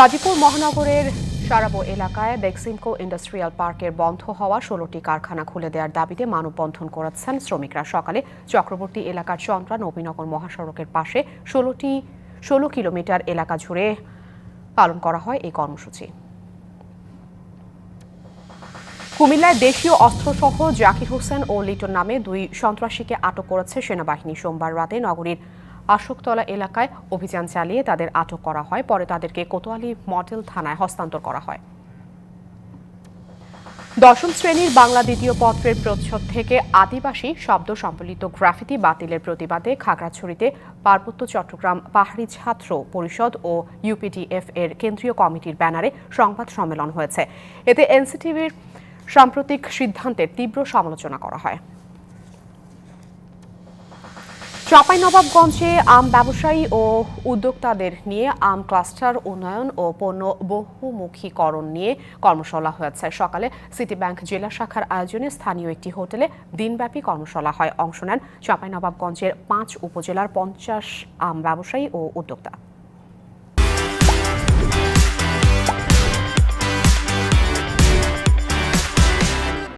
গাজীপুর মহানগরের সারাবো এলাকায় বেক্সিমকো ইন্ডাস্ট্রিয়াল পার্কের বন্ধ হওয়া ষোলোটি কারখানা খুলে দেওয়ার দাবিতে মানববন্ধন করেছেন শ্রমিকরা। সকালে চক্রবর্তী এলাকার চন্দ্রা নবীনগর মহাসড়কের পাশে ষোলোটি, ষোলো কিলোমিটার এলাকা জুড়ে পালন করা হয় এই কর্মসূচি। কুমিল্লায় দেশীয় অস্ত্রসহ জাকির হোসেন ও লিটন নামে দুই সন্ত্রাসীকে আটক করেছে সেনাবাহিনী। সোমবার রাতে নগরীর আশোকতলা এলাকায় অভিযান চালিয়ে তাদের আটক করা হয়। পরে তাদেরকে কোতোয়ালি মডেল থানায় হস্তান্তর করা হয়। দশম শ্রেণির বাংলা দ্বিতীয় পত্রের প্রচ্ছদ থেকে আদিবাসী শব্দ সম্বলিত গ্রাফিতি বাতিলের প্রতিবাদে খাগড়াছড়িতে পার্বত্য চট্টগ্রাম পাহাড়ি ছাত্র পরিষদ ও ইউপিডিএফ এর কেন্দ্রীয় কমিটির ব্যানারে সংবাদ সম্মেলন হয়েছে। এতে এনসিটিভির সাম্প্রতিক সিদ্ধান্তের তীব্র সমালোচনা করা হয়। চাঁপাইনবাবগঞ্জে আম ব্যবসায়ী ও উদ্যোক্তাদের নিয়ে আম ক্লাস্টার, উন্নয়ন ও পণ্য বহুমুখীকরণ নিয়ে কর্মশালা হয়েছে। সকালে সিটি ব্যাংক জেলা শাখার আয়োজনে স্থানীয় একটি হোটেলে দিনব্যাপী কর্মশালা হয়। অংশ নেন চাঁপাইনবাবগঞ্জের পাঁচ উপজেলার পঞ্চাশ আম ব্যবসায়ী ও উদ্যোক্তা।